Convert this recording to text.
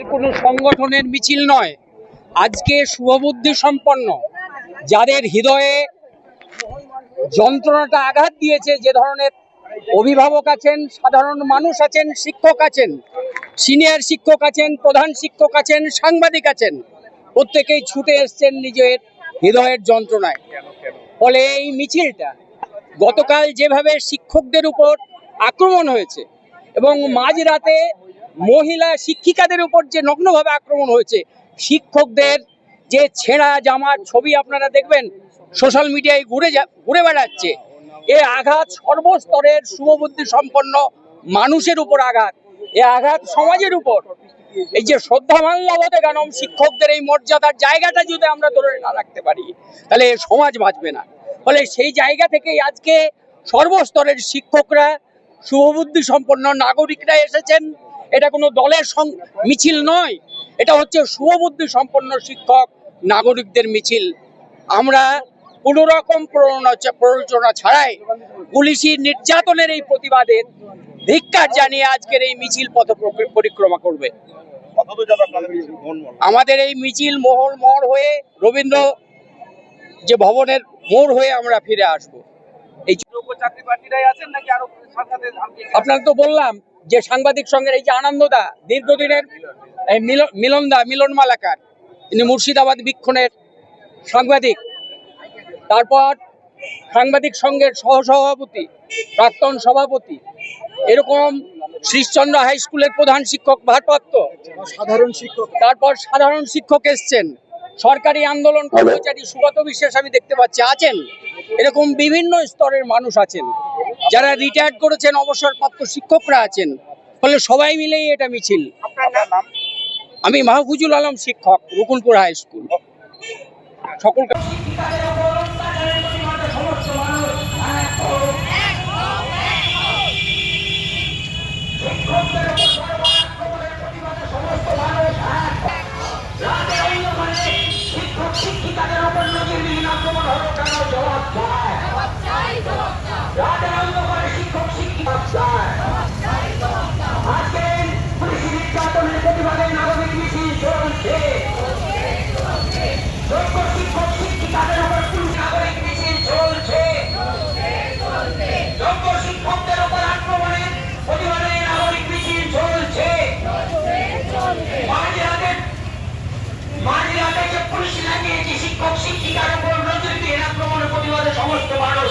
ধরনের কোনো সংগঠনের মিছিল নয়। আজকে শুভবুদ্ধি সম্পন্ন। যাদের হৃদয়ে যন্ত্রণাটা আঘাত দিয়েছে, যে ধরনের অভিভাবক আছেন, সাধারণ মানুষ আছেন, শিক্ষক আছেন, সিনিয়র শিক্ষক আছেন, প্রধান শিক্ষক আছেন, সাংবাদিক আছেন, প্রত্যেকেই ছুটে এসছেন নিজের হৃদয়ের যন্ত্রণায়। ফলে এই মিছিলটা গতকাল যেভাবে শিক্ষকদের উপর আক্রমণ হয়েছে এবং মাঝরাতে মহিলা শিক্ষিকাদের উপর যে নগ্নভাবে আক্রমণ হয়েছে, শিক্ষকদের যে ছেঁড়া জামার ছবি আপনারা দেখবেন সোশ্যাল মিডিয়ায় ঘুরে ঘুরে বেড়াচ্ছে। এ আঘাত সর্বস্তরের শুভবুদ্ধি সম্পন্ন মানুষের উপর আঘাত। এ আঘাত সমাজের উপর। এই যে শ্রদ্ধা মাল্যবতে গানম, শিক্ষকদের এই মর্যাদার জায়গাটা যদি আমরা ধরে না রাখতে পারি, তাহলে এ সমাজ বাঁচবে না। ফলে সেই জায়গা থেকেই আজকে সর্বস্তরের শিক্ষকরা, শুভবুদ্ধি সম্পন্ন নাগরিকরা এসেছেন। এটা কোনো দলের মিছিল নয়। এটা হচ্ছে শুভবুদ্ধি সম্পন্ন শিক্ষক নাগরিকদের মিছিল। আমরা কোনো রকম প্ররোচনা প্ররোচনা ছাড়াই পুলিশি নির্যাতনের এই প্রতিবাদের ধিক্কার জানিয়ে আজকের এই মিছিল পথ পরিক্রমা করবে। আমাদের এই মিছিল মহল মর হয়ে রবীন্দ্র যে ভবনের মোড় হয়ে আমরা ফিরে আসব। এই চাকরি প্রার্থীরাই আছেন নাকি আরও সাংবাদিক আপনার তো বললাম যে সাংবাদিক সঙ্গে এই যে আনন্দদা দীর্ঘদিনের মিলনদা মিলন মালাকার ইনি মুর্শিদাবাদ বীক্ষণের সাংবাদিক। তারপর সাংবাদিক সংঘের সহসভাপতি প্রাক্তন সভাপতি এরকম শ্রীশচন্দ্র হাই স্কুলের প্রধান শিক্ষক ভারপ্রাপ্ত। সাধারণ শিক্ষক। তারপর সাধারণ শিক্ষক এসছেন। সরকারি আন্দোলন কর্মচারী সুগত বিশ্বাস আমি দেখতে পাচ্ছি আছেন। এরকম বিভিন্ন স্তরের মানুষ আছেন। যারা রিটায়ার্ড করেছেন অবসরপ্রাপ্ত শিক্ষকরা আছেন ফলে সবাই মিলেই এটা মিছিল। আমি মাহফুজুল আলম শিক্ষক রুকুলপুর হাই স্কুল। সকলকে শিক্ষক শিক্ষিকার উপর নজর দিয়ে আক্রমণের প্রতিবাদে সমস্ত মানুষ